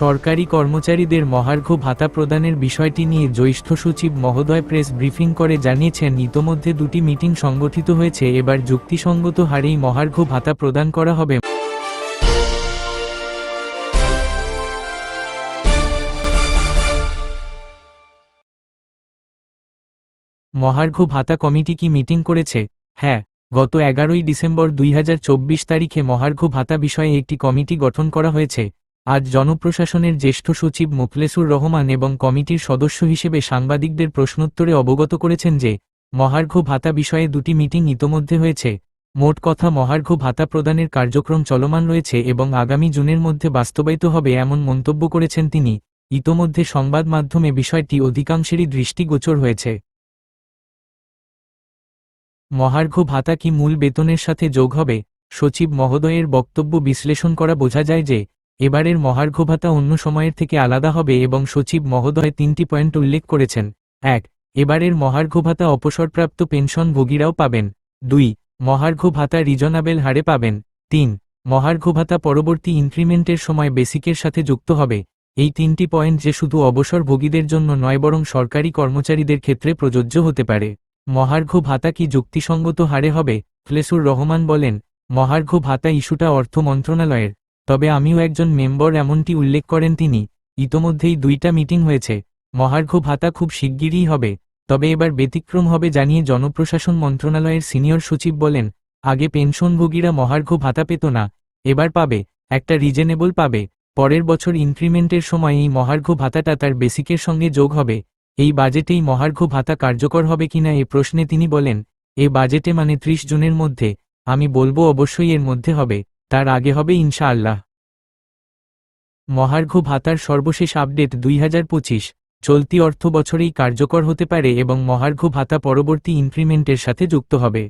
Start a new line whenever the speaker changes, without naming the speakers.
সরকারি কর্মচারীদের মহার্ঘ ভাতা প্রদানের বিষয়টি নিয়ে জ্যৈষ্ঠ সচিব মহোদয় প্রেস ব্রিফিং করে জানিয়েছেন, ইতোমধ্যে দুটি মিটিং সংগঠিত হয়েছে, এবার যুক্তিসঙ্গত হারেই মহার্ঘ ভাতা প্রদান করা হবে। মহার্ঘ ভাতা কমিটি কি মিটিং করেছে? হ্যাঁ গত এগারোই ডিসেম্বর দুই হাজার চব্বিশ তারিখে মহার্ঘ ভাতা বিষয়ে একটি কমিটি গঠন করা হয়েছে। আজ জনপ্রশাসনের জ্যেষ্ঠ সচিব মোখলেসুর রহমান এবং কমিটির সদস্য হিসেবে সাংবাদিকদের প্রশ্নোত্তরে অবগত করেছেন যে, মহার্ঘ ভাতা বিষয়ে দুটি মিটিং ইতোমধ্যে হয়েছে। মোট কথা, মহার্ঘ ভাতা প্রদানের কার্যক্রম চলমান রয়েছে এবং আগামী জুনের মধ্যে বাস্তবায়িত হবে এমন মন্তব্য করেছেন তিনি। ইতোমধ্যে সংবাদ মাধ্যমে বিষয়টি অধিকাংশেরই দৃষ্টিগোচর হয়েছে। মহার্ঘ ভাতা কি মূল বেতনের সাথে যোগ হবে? সচিব মহোদয়ের বক্তব্য বিশ্লেষণ করা বোঝা যায় যে এবারের মহার্ঘ ভাতা অন্য সময়ের থেকে আলাদা হবে এবং সচিব মহোদয় তিনটি পয়েন্ট উল্লেখ করেছেন। এক, এবারের মহার্ঘ ভাতা অবসরপ্রাপ্ত পেনশনভোগীরাও পাবেন। দুই মহার্ঘ ভাতা রিজনাবেল হারে পাবেন। তিন মহার্ঘ ভাতা পরবর্তী ইনক্রিমেন্টের সময় বেসিকের সাথে যুক্ত হবে। এই তিনটি পয়েন্ট যে শুধু অবসরভোগীদের জন্য নয়, বরং সরকারি কর্মচারীদের ক্ষেত্রে প্রযোজ্য হতে পারে। মহার্ঘ ভাতা কি যুক্তিসঙ্গত হারে হবে? ফ্লেসুর রহমান বলেন মহার্ঘ ভাতা ইস্যুটা অর্থ মন্ত্রণালয়ের তবে আমিও একজন মেম্বর এমনটি উল্লেখ করেন তিনি, ইতোমধ্যেই দুইটা মিটিং হয়েছে, মহার্ঘ ভাতা খুব শিগগিরই হবে, তবে এবার ব্যতিক্রম হবে জানিয়ে জনপ্রশাসন মন্ত্রণালয়ের সিনিয়র সচিব বলেন, আগে পেনশনভোগীরা মহার্ঘ ভাতা পেত না, এবার পাবে, একটা রিজনেবল পাবে, পরের বছর ইনক্রিমেন্টের সময় এই মহার্ঘ ভাতাটা তার বেসিকের সঙ্গে যোগ হবে, এই বাজেটেই মহার্ঘ ভাতা কার্যকর হবে কিনা এ প্রশ্নে তিনি বলেন, এ বাজেটে মানে ত্রিশ জুনের মধ্যে, আমি বলব অবশ্যই এর মধ্যে হবে। তার আগে হবে ইনশাআল্লাহ। মহার্ঘ ভাতার সর্বশেষ আপডেট দুই হাজার পঁচিশ, চলতি অর্থ বছরেই কার্যকর হতে পারে এবং মহার্ঘ ভাতা পরবর্তী ইনক্রিমেন্টের সাথে যুক্ত হবে।